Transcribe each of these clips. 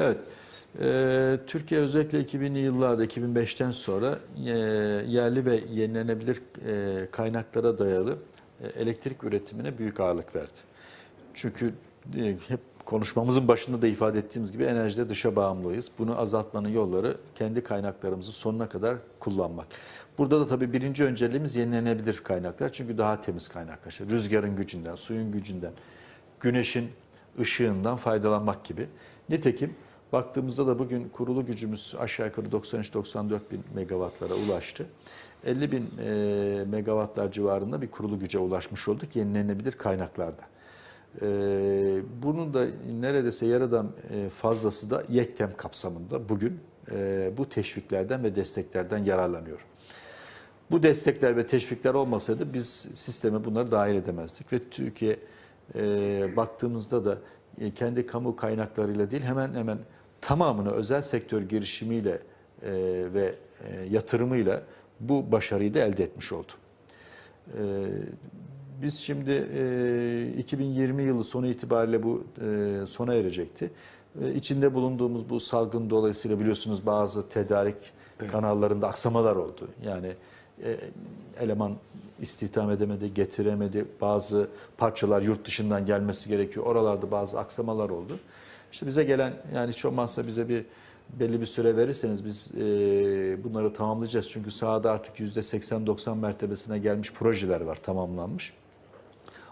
Evet. Ee, Türkiye özellikle 2000'li yıllarda 2005'ten sonra e, yerli ve yenilenebilir e, kaynaklara dayalı e, elektrik üretimine büyük ağırlık verdi. Çünkü e, hep konuşmamızın başında da ifade ettiğimiz gibi enerjide dışa bağımlıyız. Bunu azaltmanın yolları kendi kaynaklarımızı sonuna kadar kullanmak. Burada da tabii birinci önceliğimiz yenilenebilir kaynaklar. Çünkü daha temiz kaynaklar. İşte rüzgarın gücünden, suyun gücünden, güneşin ışığından faydalanmak gibi. Nitekim baktığımızda da bugün kurulu gücümüz aşağı yukarı 93-94 bin megawattlara ulaştı. 50 bin e, megawattlar civarında bir kurulu güce ulaşmış olduk yenilenebilir kaynaklarda. E, bunun da neredeyse yarıdan e, fazlası da YEKTEM kapsamında bugün e, bu teşviklerden ve desteklerden yararlanıyor. Bu destekler ve teşvikler olmasaydı biz sisteme bunları dahil edemezdik ve Türkiye e, baktığımızda da e, kendi kamu kaynaklarıyla değil hemen hemen tamamını özel sektör girişimiyle e, ve e, yatırımıyla bu başarıyı da elde etmiş oldu. E, biz şimdi e, 2020 yılı sonu itibariyle bu e, sona erecekti. E, içinde bulunduğumuz bu salgın dolayısıyla biliyorsunuz bazı tedarik kanallarında aksamalar oldu. Yani e, eleman istihdam edemedi, getiremedi. Bazı parçalar yurt dışından gelmesi gerekiyor. Oralarda bazı aksamalar oldu. İşte bize gelen yani hiç olmazsa bize bir belli bir süre verirseniz biz e, bunları tamamlayacağız. Çünkü sahada artık %80-90 mertebesine gelmiş projeler var tamamlanmış.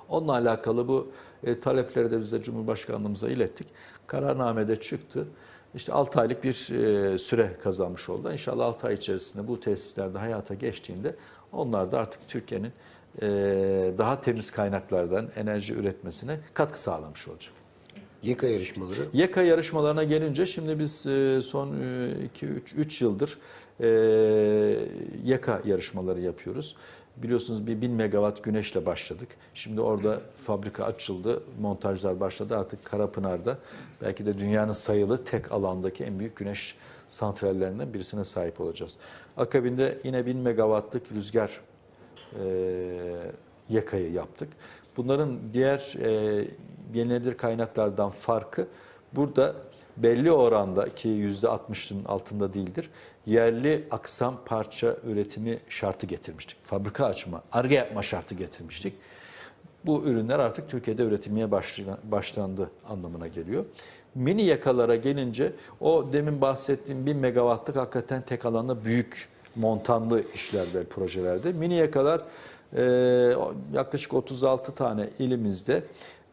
Onunla alakalı bu e, talepleri de biz de Cumhurbaşkanlığımıza ilettik. Kararnamede çıktı. İşte 6 aylık bir e, süre kazanmış oldu. İnşallah 6 ay içerisinde bu tesislerde hayata geçtiğinde onlar da artık Türkiye'nin e, daha temiz kaynaklardan enerji üretmesine katkı sağlamış olacak. YEKA yarışmaları. YEKA yarışmalarına gelince şimdi biz e, son 2-3 yıldır e, YEKA yarışmaları yapıyoruz. Biliyorsunuz bir 1000 megawatt güneşle başladık. Şimdi orada fabrika açıldı, montajlar başladı. Artık Karapınar'da belki de dünyanın sayılı tek alandaki en büyük güneş santrallerinden birisine sahip olacağız. Akabinde yine 1000 megawattlık rüzgar e, yakayı yaptık. Bunların diğer e, yenilenebilir kaynaklardan farkı burada belli oranda ki %60'ın altında değildir. Yerli aksam parça üretimi şartı getirmiştik. Fabrika açma, arge yapma şartı getirmiştik. Bu ürünler artık Türkiye'de üretilmeye başlandı anlamına geliyor. Mini yakalara gelince o demin bahsettiğim 1000 megawattlık hakikaten tek alanda büyük montanlı işler ve projelerde. Mini yakalar e, yaklaşık 36 tane ilimizde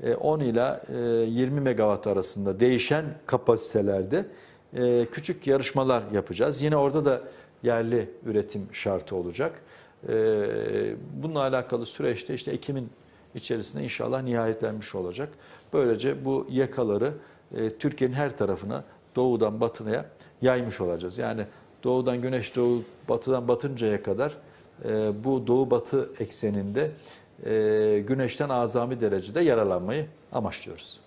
e, 10 ila e, 20 megawatt arasında değişen kapasitelerde e, küçük yarışmalar yapacağız. Yine orada da yerli üretim şartı olacak. E, bununla alakalı süreçte işte Ekim'in içerisinde inşallah nihayetlenmiş olacak. Böylece bu yakaları e, Türkiye'nin her tarafına doğudan batıya yaymış olacağız. Yani doğudan güneş doğu, batıdan batıncaya kadar e, bu doğu batı ekseninde e, güneşten azami derecede yararlanmayı amaçlıyoruz.